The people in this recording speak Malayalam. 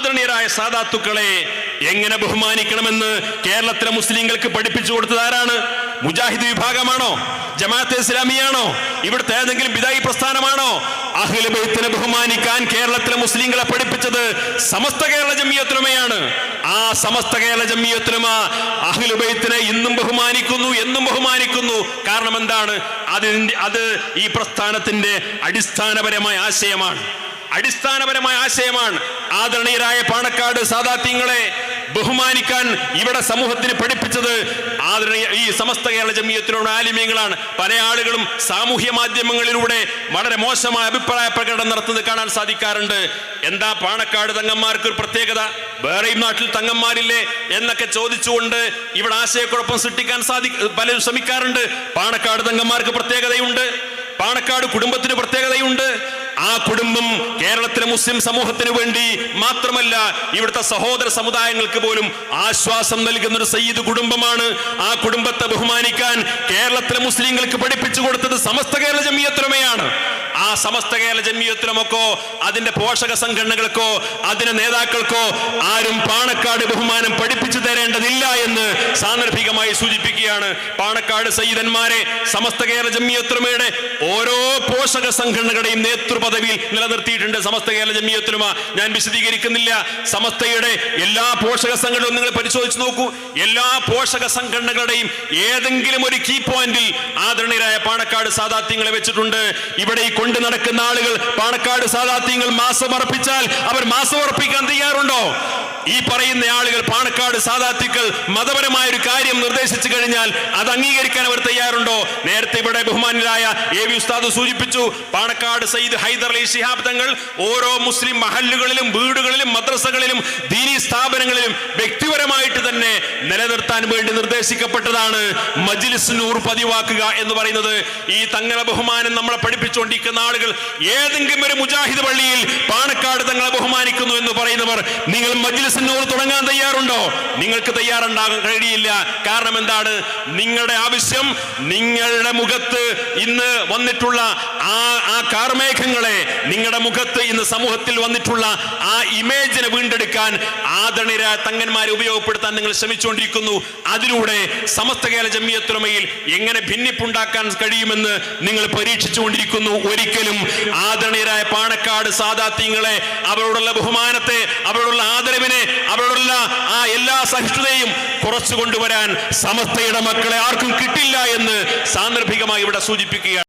ആദരണീയരായ സാദാത്തുക്കളെ എങ്ങനെ ബഹുമാനിക്കണമെന്ന് കേരളത്തിലെ മുസ്ലിങ്ങൾക്ക് പഠിപ്പിച്ചു കൊടുത്തത് ആരാണ്? മുജാഹിദ് വിഭാഗമാണോ? ജമാഅത്തെ ഇസ്ലാമിയാണോ? ഇവിടുത്തെ ഏതെങ്കിലും ബിദായി പ്രസ്ഥാനമാണോ? അഖിലബൈത്തിനെ ബഹുമാനിക്കാൻ കേരളത്തിലെ മുസ്ലിങ്ങളെ പഠിപ്പിച്ചത് സമസ്ത കേരള ജമിയത്തുലമയാണ്. ആ സമസ്ത കേരള ജമിയത്തുലമ അഖിലബൈത്തിനെ ഇന്നും ബഹുമാനിക്കുന്നു എന്നും ബഹുമാനിക്കുന്നു. കാരണം എന്താണ്? അതിന്റെ അത് ഈ പ്രസ്ഥാനത്തിന്റെ അടിസ്ഥാനപരമായ ആശയമാണ്. അടിസ്ഥാനപരമായ ആശയമാണ്. ആദരണീയരായ പാണക്കാട് സാദാത്യങ്ങളെ ബഹുമാനിക്കാൻ ഇവിടെ സമൂഹത്തിന് പഠിപ്പിച്ചത് ആദരണീയ ഈ സമസ്ത കേരള ജമീയത്തിലുള്ള ആലിമ്യങ്ങളാണ് പല ആളുകളും സാമൂഹ്യ മാധ്യമങ്ങളിലൂടെ വളരെ മോശമായ അഭിപ്രായ പ്രകടനം നടത്തുന്നത് കാണാൻ സാധിക്കാറുണ്ട്. എന്താ പാണക്കാട് തങ്ങന്മാർക്ക് ഒരു പ്രത്യേകത? വേറെയും നാട്ടിൽ തങ്ങന്മാരില്ലേ എന്നൊക്കെ ചോദിച്ചുകൊണ്ട് ഇവിടെ ആശയക്കുഴപ്പം സൃഷ്ടിക്കാൻ സാധി പലരും ശ്രമിക്കാറുണ്ട്. പാണക്കാട് തങ്ങന്മാർക്ക് പ്രത്യേകതയുണ്ട്. പാണക്കാട് കുടുംബത്തിന് കേരളത്തിലെ മുസ്ലിം സമൂഹത്തിന് വേണ്ടി മാത്രമല്ല ഇവിടുത്തെ സഹോദര സമുദായങ്ങൾക്ക് പോലും ആശ്വാസം നൽകുന്ന ഒരു സയ്യിദ് കുടുംബമാണ്. ആ കുടുംബത്തെ ബഹുമാനിക്കാൻ കേരളത്തിലെ മുസ്ലിങ്ങൾക്ക് പഠിപ്പിച്ചു കൊടുത്തത് സമസ്ത കേരള ജമിയത്രമയാണ് ആ സമസ്ത കേരള ജമീയത്തിനുമൊക്കോ അതിന്റെ പോഷക സംഘടനകൾക്കോ അതിന്റെ നേതാക്കൾക്കോ ആരും പാണക്കാട് ബഹുമാനം പഠിപ്പിച്ചു തരേണ്ടതില്ല എന്ന് സാന്ദർഭികമായി സൂചിപ്പിക്കുകയാണ്. പാണക്കാട് സയ്യിദന്മാരെ സമസ്ത കേരള ജമിയത്തുലമയുടെ ഓരോ പോഷക സംഘടനകളുടെയും നേതൃപദവിയിൽ നിലനിർത്തിയിട്ടുണ്ട് സമസ്ത കേരള ജമിയത്തുലമ. ഞാൻ വിശദീകരിക്കുന്നില്ല. സമസ്തയുടെ എല്ലാ പോഷക സംഘടനകളും നിങ്ങൾ പരിശോധിച്ചു നോക്കൂ. എല്ലാ പോഷക സംഘടനകളുടെയും ഏതെങ്കിലും ഒരു കീ പോയിന്റിൽ ആദരണീയരായ പാണക്കാട് സാദാത്യങ്ങളെ വെച്ചിട്ടുണ്ട്. ഇവിടെ ഈ കൊണ്ടു നടക്കുന്ന ആളുകൾ പാണക്കാട് സാദാത്യങ്ങൾ മാസം അർപ്പിച്ചാൽ അവർ മാസം അർപ്പിക്കാൻ തയ്യാറുണ്ടോ? ഈ പറയുന്ന ആളുകൾ പാണക്കാട് സാദാത്യക്കൾ മതപരമായ ഒരു കാര്യം നിർദ്ദേശിച്ചു കഴിഞ്ഞാൽ അത് അംഗീകരിക്കാൻ അവർ തയ്യാറുണ്ടോ? നേരത്തെ ഇവിടെ ബഹുമാനരായ എ വി ഉസ്താദ് സൂചിപ്പിച്ചു പാണക്കാട് സയ്യിദ് ഹൈദർ അലി ശിഹാബ് തങ്ങൾ ഓരോ മുസ്ലിം മഹല്ലുകളിലും വീടുകളിലും മദ്രസകളിലും ദീനി സ്ഥാപനങ്ങളിലും വ്യക്തിപരമായിട്ട് തന്നെ നിലനിർത്താൻ വേണ്ടി നിർദ്ദേശിക്കപ്പെട്ടതാണ് മജിലിസ് നൂർ പതിവാക്കുക എന്ന് പറയുന്നത്. ഈ തങ്ങളെ ബഹുമാനം നമ്മളെ പഠിപ്പിച്ചുകൊണ്ടിരിക്കുന്ന ആളുകൾ ഏതെങ്കിലും ഒരു മുജാഹിദ് പള്ളിയിൽ പാണക്കാട് തങ്ങളെ ബഹുമാനിക്കുന്നു എന്ന് പറയുന്നവർ നിങ്ങൾ മജിലിസ് നൂർ തുടങ്ങാൻ തയ്യാറുണ്ടോ? നിങ്ങൾക്ക് തയ്യാറുണ്ടാകാൻ കഴിയില്ല. കാരണം എന്താണ്? നിങ്ങളുടെ ആവശ്യം നിങ്ങളുടെ മുഖത്ത് ഇന്ന് വന്നിട്ടുള്ള ആ ആ കാർമേഘങ്ങളെ നിങ്ങളുടെ മുഖത്ത് ഇന്ന് സമൂഹത്തിൽ വന്നിട്ടുള്ള ആ ഇമേജിനെ വീണ്ടെടുക്കാൻ ആദരണീയ തങ്ങന്മാരെ ഉപയോഗപ്പെടുത്താൻ നിങ്ങൾ ശ്രമിച്ചുകൊണ്ടിരിക്കുന്നു. അതിലൂടെ സമസ്ത കേരള ജമ്മിയത്തുറമയിൽ എങ്ങനെ ഭിന്നിപ്പുണ്ടാക്കാൻ കഴിയുമെന്ന് നിങ്ങൾ പരീക്ഷിച്ചുകൊണ്ടിരിക്കുന്നു. ഒരിക്കലും ആദരണീയരായ പാണക്കാട് സാദാത്യങ്ങളെ അവരോടുള്ള ബഹുമാനത്തെ അവരോടുള്ള ആദരവിനെ അവരോടുള്ള ആ എല്ലാ സഹിഷ്ണുതയും കുറച്ചു കൊണ്ടുവരാൻ സമസ്തയുടെ മക്കളെ ആർക്കും കിട്ടില്ല എന്ന് സാന്ദർഭികമായി ഇവിടെ സൂചിപ്പിക്കുകയാണ്.